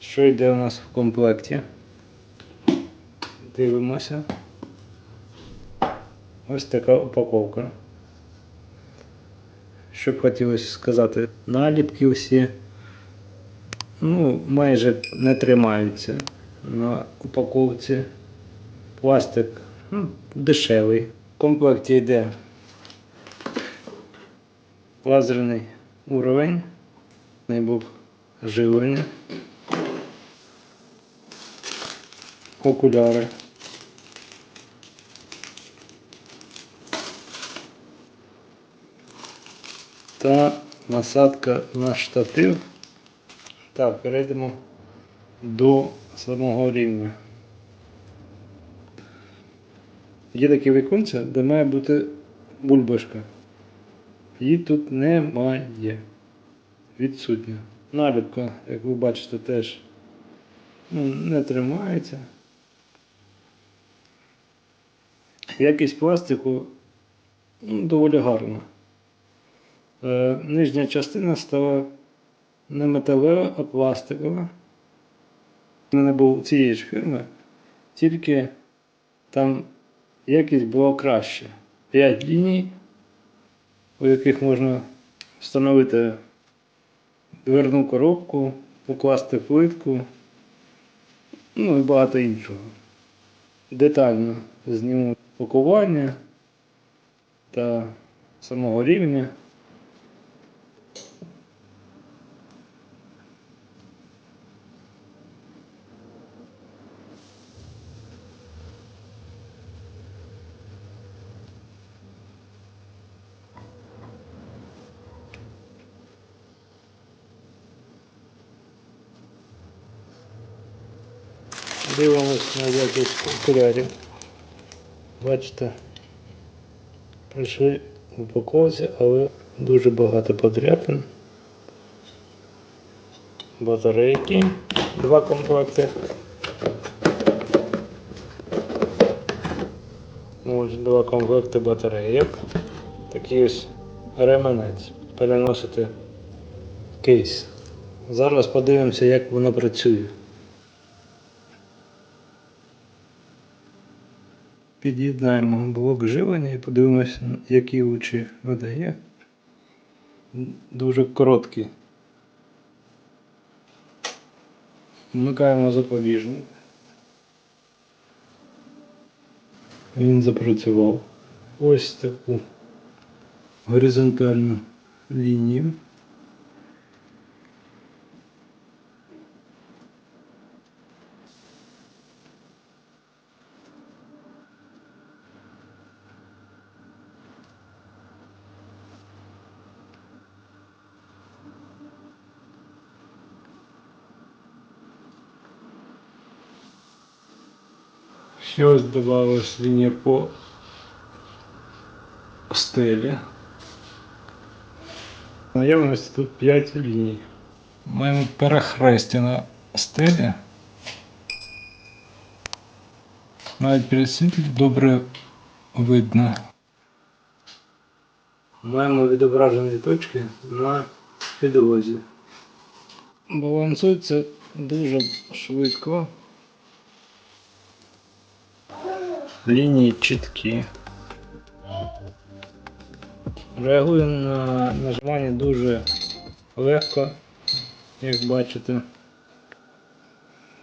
Що йде у нас в комплекті? Дивимося. Ось така упаковка. Що б хотілося сказати, наліпки всі ну, майже не тримаються на упаковці. Пластик ну, дешевий. В комплекті йде лазерний уровень, не був живлення, окуляри. Та насадка на штатив. Так, перейдемо до самого рівня. Є таке віконце, де має бути бульбашка. Її тут немає. Відсутня. Наліпка, як ви бачите, теж ну, не тримається. Якість пластику ну, доволі гарна. Е, нижня частина стала не металева, а пластикова. У мене був цієї ж фірми, тільки там якість була краще. 5 ліній, у яких можна встановити дверну коробку, покласти плитку, ну і багато іншого. Детально зніму пакування та самого рівня. Дивимось на якість окулярів. Бачите, прийшли в упаковці, але дуже багато подряпин. Батарейки, два комплекти. Ось два комплекти батарейок. Такий ось реманець. Переносити кейс. Зараз подивимося, як воно працює. Під'єднаємо блок живлення і подивимося, які лучі видає. Дуже короткі. Вмикаємо запобіжник. Він запрацював. Ось таку горизонтальну лінію. Ще ось додавалась лінія по стелі. Наявності тут 5 ліній. Маємо перехрестя на стелі. Навіть при світлі добре видно. Маємо відображені точки на підлозі. Балансується дуже швидко. Лінії чіткі. Реагує на нажимання дуже легко, як бачите.